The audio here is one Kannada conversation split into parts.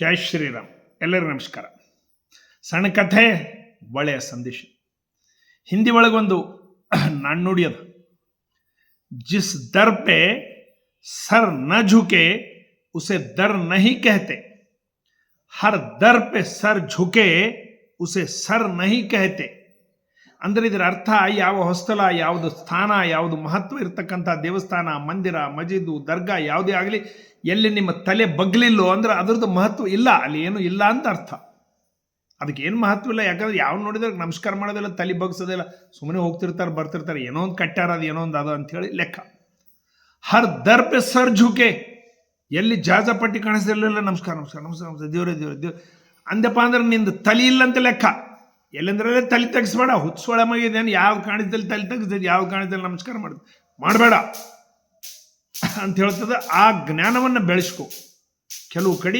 ಜೈ ಶ್ರೀರಾಮ್ ಎಲ್ಲರಿಗೂ ನಮಸ್ಕಾರ ಸಣ್ಣ ಕಥೆ ಒಳ್ಳೆಯ ಸಂದೇಶ ಹಿಂದಿ ಒಳಗೊಂದು ನಾಣ್ಣುಡಿ ಅದು ಜಿಸ್ ದರ್ ಪೆ ಸರ್ ನ ಝುಕೆ ಉಸೆ ದರ್ ನಹಿ कहते ಹರ್ there pay sir ಝುಕೆ use sir ನಹಿ कहते ಅಂದ್ರೆ ಇದರ ಅರ್ಥ ಯಾವ ಹೊಸ್ತಲ ಯಾವುದು ಸ್ಥಾನ, ಯಾವುದು ಮಹತ್ವ ಇರತಕ್ಕಂಥ ದೇವಸ್ಥಾನ, ಮಂದಿರ, ಮಜೀದು, ದರ್ಗಾ ಯಾವುದೇ ಆಗಲಿ, ಎಲ್ಲಿ ನಿಮ್ಮ ತಲೆ ಬಗ್ಲಿಲ್ಲೋ ಅಂದ್ರೆ ಅದರದ್ದು ಮಹತ್ವ ಇಲ್ಲ, ಅಲ್ಲಿ ಏನು ಇಲ್ಲ ಅಂತ ಅರ್ಥ. ಅದಕ್ಕೆ ಏನು ಮಹತ್ವ ಇಲ್ಲ, ಯಾಕಂದ್ರೆ ಯಾವ ನೋಡಿದ್ರೆ ನಮಸ್ಕಾರ ಮಾಡೋದಿಲ್ಲ, ತಲೆ ಬಗ್ಸೋದಿಲ್ಲ ಸುಮ್ಮನೆ ಹೋಗ್ತಿರ್ತಾರೆ, ಬರ್ತಿರ್ತಾರೆ, ಏನೋ ಒಂದು ಕಟ್ಟಾರ ಅದು, ಏನೋ ಒಂದು ಅದು ಅಂಥೇಳಿ ಲೆಕ್ಕ. ಹರ್ ದರ್ಪೆ ಸರ್ ಝುಕೆ, ಎಲ್ಲಿ ಜಾಜಪಟ್ಟಿ ಕಾಣಿಸ್ತಿರ್ಲಿಲ್ಲ, ನಮಸ್ಕಾರ ನಮಸ್ಕಾರ ನಮಸ್ಕಾರ ನಮಸ್ಕಾರ, ದೇವ್ರೆ ದೇವ್ರೆ ದೇವ್ರೆ. ಅಂದಪ್ಪ ಅಂದ್ರೆ ನಿಂದು ತಲೆ ಇಲ್ಲ ಅಂತ ಲೆಕ್ಕ. ಎಲ್ಲಂದ್ರೆ ತಲೆ ತೆಗಿಸ್ಬೇಡ ಹುಚ್ಚೊಳ ಮಗಿದೇನು ಯಾವ ಕಾಣಿದಲ್ಲಿ ತಲೆ ತೆಗಿಸ್ತದೆ ಯಾವ ಕಾಣಿದ್ದಲ್ಲಿ ನಮಸ್ಕಾರ ಮಾಡುತ್ತೆ ಮಾಡಬೇಡ ಅಂತ ಹೇಳ್ತದೆ. ಆ ಜ್ಞಾನವನ್ನು ಬೆಳೆಸ್ಕೊ. ಕೆಲವು ಕಡೆ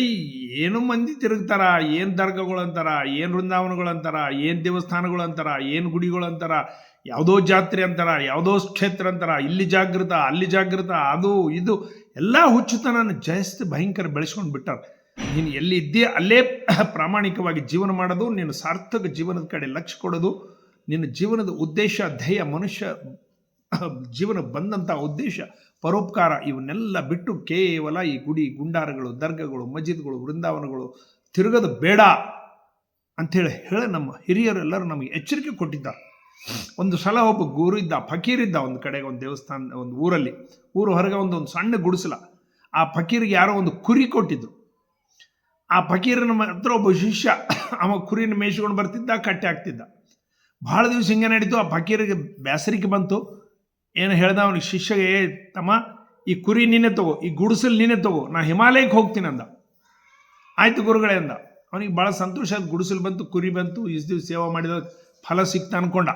ಏನು ಮಂದಿ ತಿರುಗ್ತಾರ, ಏನು ದರ್ಗಗಳು ಅಂತಾರ ಏನು ವೃಂದಾವನಗಳು ಅಂತಾರ ಏನು ದೇವಸ್ಥಾನಗಳು ಅಂತಾರ ಏನು ಗುಡಿಗಳು ಅಂತಾರ ಯಾವುದೋ ಜಾತ್ರೆ ಅಂತಾರ, ಯಾವುದೋ ಕ್ಷೇತ್ರ ಅಂತಾರ, ಇಲ್ಲಿ ಜಾಗೃತ, ಅಲ್ಲಿ ಜಾಗೃತ, ಅದು, ಇದು, ಎಲ್ಲ ಹುಚ್ಚುತನ ಜಾಸ್ತಿ ಭಯಂಕರ ಬೆಳೆಸ್ಕೊಂಡು ಬಿಟ್ಟಾರ. ನೀನು ಎಲ್ಲಿ ಇದ್ದೀಯ, ಅಲ್ಲೇ ಪ್ರಾಮಾಣಿಕವಾಗಿ ಜೀವನ ಮಾಡೋದು ನೀನು ಸಾರ್ಥಕ ಜೀವನದ ಕಡೆ ಲಕ್ಷ್ಯ ಕೊಡೋದು, ನಿನ್ನ ಜೀವನದ ಉದ್ದೇಶ, ಧ್ಯೇಯ, ಮನುಷ್ಯ, ಜೀವನ ಬಂದಂಥ ಉದ್ದೇಶ, ಪರೋಪಕಾರ, ಇವನ್ನೆಲ್ಲ ಬಿಟ್ಟು ಕೇವಲ ಈ ಗುಡಿ, ಗುಂಡಾರಗಳು, ದರ್ಗಗಳು ಮಜೀದ್ಗಳು ವೃಂದಾವನಗಳು ತಿರುಗದು ಬೇಡ ಅಂಥೇಳಿ ಹೇಳಿ ನಮ್ಮ ಹಿರಿಯರೆಲ್ಲರೂ ನಮಗೆ ಎಚ್ಚರಿಕೆ ಕೊಟ್ಟಿದ್ದಾರೆ. ಒಂದು ಸಲ ಒಬ್ಬ ಗುರು ಇದ್ದ ಫಕೀರಿದ್ದ ಒಂದು ಕಡೆಗೆ, ಒಂದು ದೇವಸ್ಥಾನ, ಒಂದು ಊರಲ್ಲಿ, ಊರು ಹೊರಗೆ ಒಂದು ಒಂದು ಸಣ್ಣ ಗುಡಿಸಲ, ಆ ಫಕೀರಿಗೆ ಯಾರೋ ಒಂದು ಕುರಿ ಕೊಟ್ಟಿದ್ರು. ಆ ಫಕೀರನ ಹತ್ರ ಒಬ್ಬ ಶಿಷ್ಯ ಅವ ಕುರಿನ ಮೇಯಿಸ್ಕೊಂಡು ಬರ್ತಿದ್ದ, ಕಟ್ಟೆ ಆಗ್ತಿದ್ದ ಭಾಳ ದಿವಸ ಹಿಂಗೆ ನಡೀತು, ಆ ಫಕೀರಿಗೆ ಬೇಸರಿಕೆ ಬಂತು. ಏನು ಹೇಳ್ದ ಅವನಿಗೆ ಶಿಷ್ಯಗೆ "ಏ ತಮ್ಮ, ಈ ಕುರಿ ನೀನೇ ತಗೋ, ಈ ಗುಡಿಸಲು ನೀನೇ ತಗೋ, ನಾ ಹಿಮಾಲಯಕ್ಕೆ ಹೋಗ್ತೀನಿ ಅಂದ. ಆಯ್ತು ಗುರುಗಳೇ ಅಂದ. ಅವನಿಗೆ ಭಾಳ ಸಂತೋಷ ಆಯ್ತು, ಗುಡಿಸಲು ಬಂತು, ಕುರಿ ಬಂತು ಇಸ್ ದಿವಸ ಸೇವೆ ಮಾಡಿದ ಫಲ ಸಿಕ್ತ ಅನ್ಕೊಂಡ.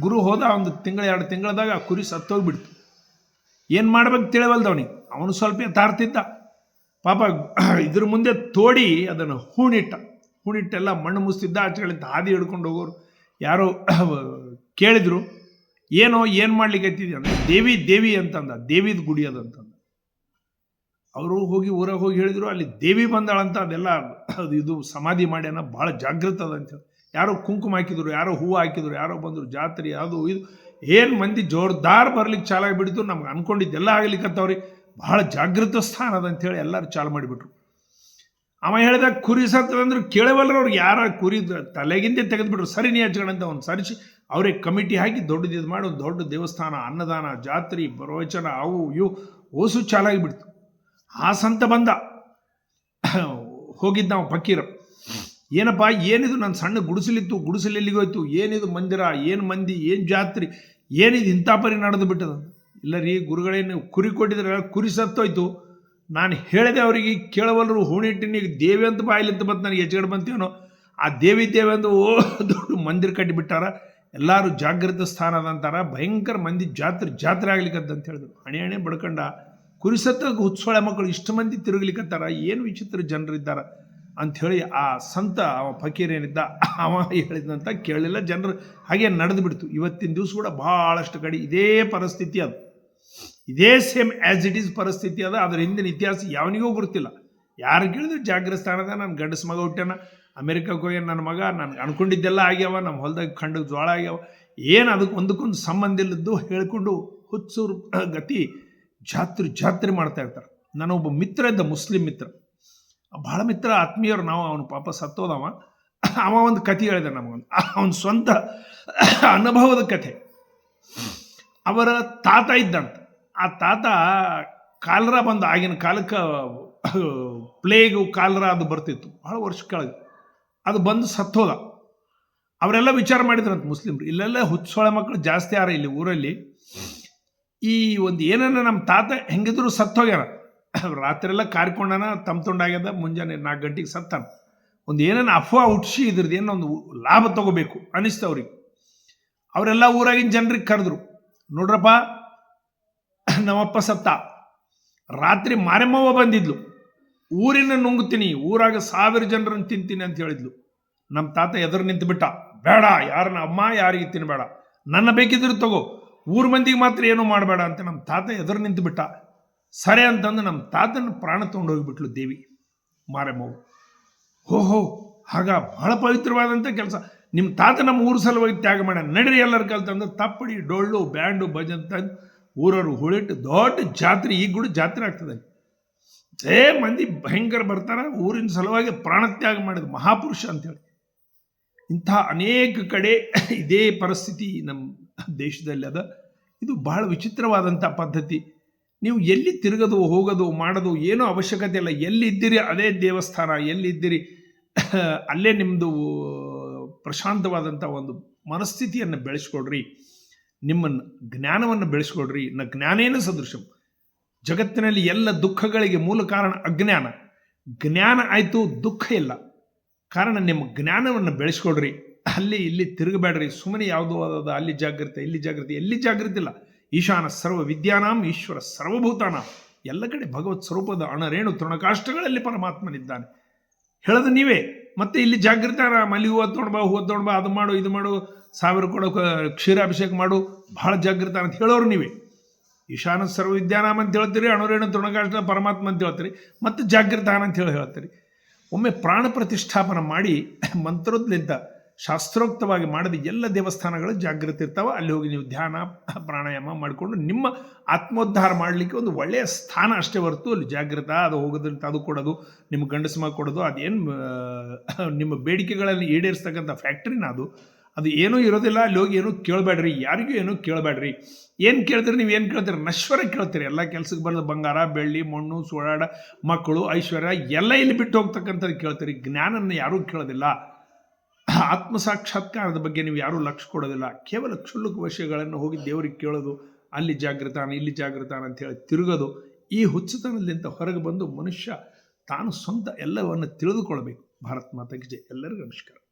ಗುರು ಹೋದ ಒಂದು ತಿಂಗಳ, ಎರಡು ತಿಂಗಳದಾಗ ಆ ಕುರಿ ಸತ್ತೋಗ್ಬಿಡ್ತು. ಏನು ಮಾಡ್ಬೇಕು ತಿಳಿವಲ್ದವನಿಗೆ ಅವನು ಸ್ವಲ್ಪ ತಾರ್ತಿದ್ದ ಪಾಪ ಇದ್ರ ಮುಂದೆ ತೋಡಿ ಅದನ್ನು ಹೂಣಿಟ್ಟ. ಹೂಣಿಟ್ಟೆಲ್ಲ ಮಣ್ಣು ಮುಸ್ತಿದ್ದ ಆಚೆಗಳಿಂದ ಹಾದಿ ಹಿಡ್ಕೊಂಡು ಹೋಗೋರು. ಯಾರೋ ಕೇಳಿದ್ರು, ಏನೋ, ಏನು ಮಾಡ್ಲಿಕ್ಕೆ ಐತಿದ್ಯ ಅಂದ್ರೆ, ದೇವಿ ದೇವಿ ಅಂತಂದ. ದೇವಿದ ಗುಡಿ ಅದಂತಂದ ಅವರು ಹೋಗಿ ಊರಾಗ ಹೋಗಿ ಹೇಳಿದ್ರು, ಅಲ್ಲಿ ದೇವಿ ಬಂದಾಳಂತ ಅದೆಲ್ಲ ಅದು ಇದು ಸಮಾಧಿ ಮಾಡ್ಯಾನ. ಭಾಳ ಜಾಗೃತ ಅದ ಅಂತ ಯಾರೋ ಕುಂಕುಮ ಹಾಕಿದ್ರು, ಯಾರೋ ಹೂವು ಹಾಕಿದ್ರು, ಯಾರೋ ಬಂದರು, ಜಾತ್ರೆ, ಅದು, ಇದು. ಏನು ಮಂದಿ ಜೋರ್ದಾರ್ ಬರ್ಲಿಕ್ಕೆ ಚಾಲಾಗಿ ಬಿಡ್ತು ನಮ್ಗೆ ಅನ್ಕೊಂಡಿದ್ದೆಲ್ಲ ಆಗ್ಲಿಕ್ಕತ್ತವ್ರಿ ಭಾಳ ಜಾಗೃತ ಸ್ಥಾನ ಅಂತೇಳಿ ಎಲ್ಲರೂ ಚಾಲು ಮಾಡಿಬಿಟ್ರು. ಅವ ಹೇಳಿದ ಕುರಿ ಸತ್ತದಂದ್ರೆ ಕೇಳವಲ್ರ ಅವ್ರಿಗೆ ಯಾರ ಕುರಿ ತಲೆಗಿಂದೆ ತೆಗೆದುಬಿಟ್ರು. ಸರಿ ನೀ ಹಚ್ಕೊಣ ಅಂತ ಒಂದು ಸರಿಸಿ ಅವರೇ ಕಮಿಟಿ ಹಾಕಿ ದೊಡ್ಡದು ಇದು ಮಾಡಿ ಒಂದು ದೊಡ್ಡ ದೇವಸ್ಥಾನ, ಅನ್ನದಾನ, ಜಾತ್ರೆ, ಪ್ರವಚನ ಅವು ಇವು ಓಸು ಚಾಲಾಗಿ ಬಿಡ್ತು. ಆ ಸಂತ ಬಂದ. ಹೋಗಿದ್ದ ನಾವು ಫಕೀರ ಏನಪ್ಪ, ಏನಿದು ನನ್ನ ಸಣ್ಣ ಗುಡಿಸಲಿತ್ತು ಗುಡಿಸಲು ಎಲ್ಲಿಗೋಯ್ತು ಏನಿದು ಮಂದಿರ, ಏನು ಮಂದಿ, ಏನು ಜಾತ್ರೆ, ಏನಿದು ಇಂಥ ಪರಿ ನಡೆದು ಬಿಟ್ಟದ? ಇಲ್ಲ ರೀ ಗುರುಗಳೇನು ಕುರಿ ಕೊಟ್ಟಿದ್ರೆ ಕುರಿ ಸತ್ತೋಯ್ತು. ನಾನು ಹೇಳಿದೆ ಅವರಿಗೆ ಕೇಳವಲ್ಲರು ಹೂಣಿಟ್ಟಿನಿಗೆ ದೇವಿ ಅಂತ ಬಾಯಿಲಿಂತ ಬಂತು ನನಗೆ ಹೆಚ್ಚುಗಡೆ ಬಂತೇನೋ ಆ ದೇವಿ ದೇವಿ ಅಂದು, ಓ, ದೊಡ್ಡ ಮಂದಿರ ಕಟ್ಟಿಬಿಟ್ಟಾರ. ಎಲ್ಲರೂ ಜಾಗೃತ ಸ್ಥಾನ ಅದಂತಾರ ಭಯಂಕರ ಮಂದಿ ಜಾತ್ರೆ ಜಾತ್ರೆ ಆಗ್ಲಿಕ್ಕಂತ ಅಂತ ಹೇಳಿದ್ರು. ಹಣೆ ಹಣೆ ಬಡ್ಕಂಡ. ಕುರಿಸತ್ತ ಹುಚ್ಚೊಳೆ ಮಕ್ಕಳು, ಇಷ್ಟು ಮಂದಿ ತಿರುಗ್ಲಿಕ್ಕತ್ತಾರ ಏನು ವಿಚಿತ್ರ ಜನರಿದ್ದಾರ ಅಂಥೇಳಿ ಆ ಸಂತ, ಅವ ಫಕೀರ್ ಏನಿದ್ದ, ಅವ ಹೇಳಿದಂತ ಕೇಳಲಿಲ್ಲ ಜನರು. ಹಾಗೆ ನಡೆದು ಬಿಡ್ತು ಇವತ್ತಿನ ದಿವಸ ಕೂಡ ಭಾಳಷ್ಟು ಕಡೆ ಇದೇ ಪರಿಸ್ಥಿತಿ ಅದು. ಇದೇ ಸೇಮ್ ಆ್ಯಸ್ ಇಟ್ ಈಸ್ ಪರಿಸ್ಥಿತಿ ಅದ, ಅದರ ಹಿಂದಿನ ಇತಿಹಾಸ ಯಾವನಿಗೂ ಗೊತ್ತಿಲ್ಲ ಯಾರು ಕೇಳಿದ್ರು ಜಾಗೃತ ಸ್ಥಾನದ ನನ್ನ ಗಂಡಸ ಮಗ ಹುಟ್ಟ್ಯಾನ ಅಮೆರಿಕಕ್ಕೆ ಹೋಗ್ಯಾನ ನನ್ನ ಮಗ, ನಾನು ಅನ್ಕೊಂಡಿದ್ದೆಲ್ಲ ಆಗ್ಯಾವ ನಮ್ಮ ಹೊಲ್ದಾಗ ಖಂಡಕ್ಕೆ ಜೋಳ ಆಗ್ಯಾವ. ಏನು ಅದಕ್ಕೆ ಒಂದಕ್ಕೊಂದು ಸಂಬಂಧ ಇಲ್ಲದ್ದು ಹೇಳ್ಕೊಂಡು ಹುಚ್ಚೂರು ಗತಿ ಜಾತ್ರೆ ಜಾತ್ರೆ ಮಾಡ್ತಾ ಇರ್ತಾರೆ. ನಾನೊಬ್ಬ ಮಿತ್ರ ಇದ್ದ, ಮುಸ್ಲಿಂ ಮಿತ್ರ. ಭಾಳ ಮಿತ್ರ, ಆತ್ಮೀಯರು, ನಾವು ಅವನು ಪಾಪ ಸತ್ತೋದವ. ಅವ ಒಂದು ಕತೆ ಹೇಳಿದ ನಮಗೊಂದು. ಅವನ ಸ್ವಂತ ಅನುಭವದ ಕಥೆ. ಅವರ ತಾತ ಇದ್ದಂತ. ಆ ತಾತ ಕಾಲರ ಬಂದು ಆಗಿನ ಕಾಲಕ್ಕೆ ಪ್ಲೇಗು ಕಾಲರ ಅದು ಬರ್ತಿತ್ತು. ಭಾಳ ವರ್ಷ ಕೆಳಗೆ. ಅದು ಬಂದು ಸತ್ತೋದ. ಅವರೆಲ್ಲ ವಿಚಾರ ಮಾಡಿದ್ರಂತ ಮುಸ್ಲಿಮ್ರು. ಇಲ್ಲೆಲ್ಲ ಹುಚ್ಚೊಳ ಮಕ್ಕಳು ಜಾಸ್ತಿ ಆರ ಇಲ್ಲಿ ಊರಲ್ಲಿ? ಈ ಒಂದು ಏನನ್ನ ನಮ್ಮ ತಾತ ಹೆಂಗಿದ್ರು ಸತ್ತೋಗ್ಯಾರ. ರಾತ್ರಿ ಎಲ್ಲ ಕಾರ್ಕೊಂಡನ ತಮ್ಮ ತುಂಡಾಗ್ಯದ, ಮುಂಜಾನೆ ನಾಲ್ಕು ಗಂಟೆಗೆ ಸತ್ತಾನ. ಒಂದು ಏನನ್ನ ಅಫವಾ ಹುಟ್ಸಿ ಇದ್ರದ್ದು ಏನೋ ಒಂದು ಲಾಭ ತಗೋಬೇಕು ಅನಿಸ್ತವ್ರಿಗೆ ಅವರೆಲ್ಲ ಊರಾಗಿನ ಜನರಿಗೆ ಕರೆದ್ರು. ನೋಡ್ರಪ್ಪ ನಮ್ಮಪ್ಪ ಸತ್ತ. ರಾತ್ರಿ ಮಾರಮ್ಮವ್ವ ಬಂದಿದ್ಲು. ಊರಿನ ನುಂಗ್ತೀನಿ, ಊರಾಗ ಸಾವಿರ ಜನರನ್ನು ತಿಂತೀನಿ ಅಂತ ಹೇಳಿದ್ಲು. ನಮ್ಮ ತಾತ ಎದುರು ನಿಂತು ಬಿಟ್ಟ. ಬೇಡ, ಯಾರನ್ನ ಅಮ್ಮ, ಯಾರಿಗೆ ತಿನ್ನಬೇಡ ನನ್ನ ಬೇಕಿದ್ರು ತಗೋ. ಊರ್ ಮಂದಿಗೆ ಮಾತ್ರ ಏನೂ ಮಾಡಬೇಡ ಅಂತ ನಮ್ಮ ತಾತ ಎದುರು ನಿಂತು ಬಿಟ್ಟ. ಸರಿ ಅಂತಂದು ನಮ್ಮ ತಾತನ ಪ್ರಾಣ ತೊಗೊಂಡು ಹೋಗಿಬಿಟ್ಲು ದೇವಿ ಮಾರೆಮ್ಮವು ಓಹೋ ಹೋ ಆಗ ಬಹಳ ಪವಿತ್ರವಾದಂಥ ಕೆಲಸ. ನಿಮ್ಮ ತಾತ ನಮ್ಮ ಊರ ಸಲುವಾಗಿ ತ್ಯಾಗ ಮಾಡ್ಯಾನ ನಡ್ರಿ ಎಲ್ಲರ ಕಲ್ತಂದ್ರೆ ತಪ್ಪಡಿ, ಡೊಳ್ಳು, ಬ್ಯಾಂಡು, ಭಜನ್ ತಂದು ಊರವರು ಹುಳಿಟ್ಟು ದೊಡ್ಡ ಜಾತ್ರೆ ಈಗ ಕೂಡ ಜಾತ್ರೆ ಆಗ್ತದೆ. ಏ ಮಂದಿ ಭಯಂಕರ ಬರ್ತಾರ, ಊರಿನ ಸಲುವಾಗಿ ಪ್ರಾಣತ್ಯಾಗ ಮಾಡಿದ ಮಹಾಪುರುಷ ಅಂತೇಳಿ. ಇಂಥ ಅನೇಕ ಕಡೆ ಇದೇ ಪರಿಸ್ಥಿತಿ ನಮ್ಮ ದೇಶದಲ್ಲಿ ಅದ. ಇದು ಬಹಳ ವಿಚಿತ್ರವಾದಂಥ ಪದ್ಧತಿ. ನೀವು ಎಲ್ಲಿ ತಿರುಗೋದು, ಹೋಗೋದು, ಮಾಡೋದು ಏನೂ ಅವಶ್ಯಕತೆ ಇಲ್ಲ. ಎಲ್ಲಿದ್ದೀರಿ ಅದೇ ದೇವಸ್ಥಾನ, ಎಲ್ಲಿದ್ದೀರಿ ಅಲ್ಲೇ ನಿಮ್ಮದು ಪ್ರಶಾಂತವಾದಂಥ ಒಂದು ಮನಸ್ಥಿತಿಯನ್ನು ಬೆಳೆಸ್ಕೊಡ್ರಿ. ನಿಮ್ಮನ್ನು ಜ್ಞಾನವನ್ನು ಬೆಳೆಸ್ಕೊಡ್ರಿ ನ ಜ್ಞಾನೇನ ಸದೃಶಂ ಜಗತ್ತಿನಲ್ಲಿ ಎಲ್ಲ ದುಃಖಗಳಿಗೆ ಮೂಲ ಕಾರಣ ಅಜ್ಞಾನ. ಜ್ಞಾನ ಆಯಿತು ದುಃಖ ಇಲ್ಲ. ಕಾರಣ ನಿಮ್ಮ ಜ್ಞಾನವನ್ನು ಬೆಳೆಸ್ಕೊಡ್ರಿ ಅಲ್ಲಿ ಇಲ್ಲಿ ತಿರುಗಬೇಡ್ರಿ. ಸುಮ್ಮನೆ ಯಾವುದೋ ಆದ ಅಲ್ಲಿ ಜಾಗೃತಿ ಇಲ್ಲಿ ಜಾಗೃತಿ ಎಲ್ಲಿ ಜಾಗೃತಿ ಇಲ್ಲ. ಈಶಾನ ಸರ್ವ ವಿದ್ಯಾನಾಂ, ಈಶ್ವರ ಸರ್ವಭೂತಾನ. ಎಲ್ಲ ಕಡೆ ಭಗವತ್ ಸ್ವರೂಪದ ಅಣರೇಣು ತೃಣಕಾಷ್ಟಗಳಲ್ಲಿ ಪರಮಾತ್ಮನಿದ್ದಾನೆ. ಹೇಳೋದು ನೀವೇ. ಮತ್ತೆ ಇಲ್ಲಿ ಜಾಗೃತಾರ ಮಲ್ಲಿ ಹೂವು ತೊಗೊಂಡ್ಬಾ ಹೂವು ತೊಗೊಂಡ್ಬಾ ಅದು ಮಾಡು, ಇದು ಮಾಡು, ಸಾವಿರ ಕೊಡೋ ಕ್ಷೀರಾಭಿಷೇಕ ಮಾಡು ಭಾಳ ಜಾಗೃತ ಅಂತ ಹೇಳೋರು ನೀವೇ. ಈಶಾನ ಸರ್ವ ವಿದ್ಯಾನಾಮ ಅಂತ ಹೇಳ್ತೀರಿ, ಅಣುರೇಣು ತೃಣಕಾಷ್ಟ ಪರಮಾತ್ಮ ಅಂತ ಹೇಳ್ತೀರಿ, ಮತ್ತು ಜಾಗೃತಾನ ಅಂತ ಹೇಳಿ ಹೇಳ್ತೀರಿ. ಒಮ್ಮೆ ಪ್ರಾಣ ಪ್ರತಿಷ್ಠಾಪನ ಮಾಡಿ, ಮಂತ್ರೋದ್ಲಿಂತ ಶಾಸ್ತ್ರೋಕ್ತವಾಗಿ ಮಾಡಿದ ಎಲ್ಲ ದೇವಸ್ಥಾನಗಳು ಜಾಗೃತಿ ಇರ್ತಾವೆ. ಅಲ್ಲಿ ಹೋಗಿ ನೀವು ಧ್ಯಾನ, ಪ್ರಾಣಾಯಾಮ ಮಾಡಿಕೊಂಡು ನಿಮ್ಮ ಆತ್ಮೋದ್ಧಾರ ಮಾಡಲಿಕ್ಕೆ ಒಂದು ಒಳ್ಳೆಯ ಸ್ಥಾನ ಅಷ್ಟೇ ಹೊರತು ಅಲ್ಲಿ ಜಾಗೃತ, ಅದು ಹೋಗೋದಂತ ಅದು ಕೊಡೋದು, ನಿಮ್ಮ ಗಂಡಸು ಮಗ ಕೊಡೋದು, ಅದೇನು ನಿಮ್ಮ ಬೇಡಿಕೆಗಳಲ್ಲಿ ಈಡೇರಿಸ್ತಕ್ಕಂಥ ಫ್ಯಾಕ್ಟ್ರಿನ ಅದು. ಅದು ಏನೂ ಇರೋದಿಲ್ಲ, ಅಲ್ಲಿ ಹೋಗಿ ಏನೂ ಕೇಳಬೇಡ್ರಿ, ಯಾರಿಗೂ ಏನೂ ಕೇಳಬೇಡ್ರಿ. ಏನು ಕೇಳ್ತೀರಿ ನೀವು, ಏನು ಕೇಳ್ತೀರಿ? ನಶ್ವರ ಕೇಳ್ತೀರಿ. ಎಲ್ಲ ಕೆಲಸಕ್ಕೆ ಬರೋದು ಬಂಗಾರ, ಬೆಳ್ಳಿ, ಮಣ್ಣು ಸೋಡಾಡ ಮಕ್ಕಳು, ಐಶ್ವರ್ಯ, ಎಲ್ಲ ಇಲ್ಲಿ ಬಿಟ್ಟು ಹೋಗ್ತಕ್ಕಂಥದ್ದು ಕೇಳ್ತೀರಿ. ಜ್ಞಾನನ ಯಾರೂ ಕೇಳೋದಿಲ್ಲ. ಆತ್ಮ ಸಾಕ್ಷಾತ್ಕಾರದ ಬಗ್ಗೆ ನೀವು ಯಾರೂ ಲಕ್ಷ ಕೊಡೋದಿಲ್ಲ. ಕೇವಲ ಕ್ಷುಲ್ಲಕ ವಿಷಯಗಳನ್ನು ಹೋಗಿ ದೇವರಿಗೆ ಕೇಳೋದು, ಅಲ್ಲಿ ಜಾಗೃತಾನ ಇಲ್ಲಿ ಜಾಗೃತಾನ ಅಂತ ಹೇಳಿ ತಿರುಗೋದು, ಈ ಹುಚ್ಚುತನದಿಂದ ಹೊರಗೆ ಬಂದು ಮನುಷ್ಯ ತಾನು ಸ್ವಂತ ಎಲ್ಲವನ್ನು ತಿಳಿದುಕೊಳ್ಬೇಕು ಭಾರತ್ ಮಾತಕ್ಕೆ ಜಯ ಎಲ್ಲರಿಗೂ ನಮಸ್ಕಾರ.